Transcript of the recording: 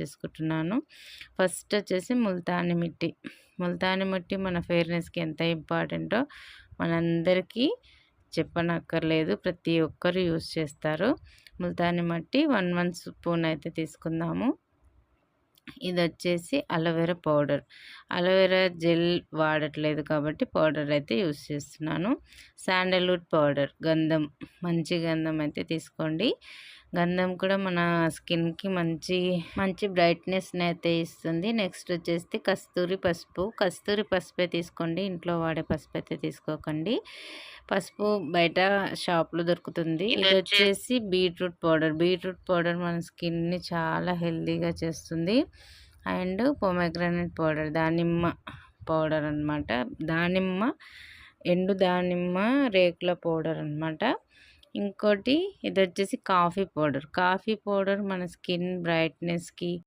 చేసుకుంటున్నాను. ఫస్ట్ వచ్చేసి ముల్తాని మిట్టి. ముల్తాని మిట్టి మన ఫెయిర్నెస్కి ఎంత ఇంపార్టెంటో మనందరికీ చెప్పనక్కర్లేదు. ప్రతి ఒక్కరు యూస్ చేస్తారు. ముల్తాని మట్టి వన్ వన్ స్పూన్ అయితే తీసుకుందాము. ఇది వచ్చేసి అలోవెరా పౌడర్. అలోవెరా జెల్ వాడట్లేదు కాబట్టి పౌడర్ అయితే యూస్ చేస్తున్నాను. Sandalwood powder. గంధం. మంచి గంధం అయితే తీసుకోండి. గంధం కూడా మన స్కిన్కి మంచి మంచి బ్రైట్నెస్ని అయితే ఇస్తుంది. నెక్స్ట్ వచ్చేసి కస్తూరి పసుపు. కస్తూరి పసుపే తీసుకోండి. ఇంట్లో వాడే పసుపు అయితే తీసుకోకండి. పసుపు బయట షాప్లో దొరుకుతుంది. ఇది వచ్చేసి బీట్రూట్ పౌడర్. బీట్రూట్ పౌడర్ మన స్కిన్ని చాలా హెల్తీగా చేస్తుంది. అండ్ పొమెగ్రనేట్ పౌడర్ దానిమ్మ పౌడర్ అనమాట దానిమ్మ ఎండు దానిమ్మ రేకుల పౌడర్ అనమాట ఇంకోటి ఇది వచ్చేసి కాఫీ పౌడర్. కాఫీ పౌడర్ మన స్కిన్ బ్రైట్నెస్కి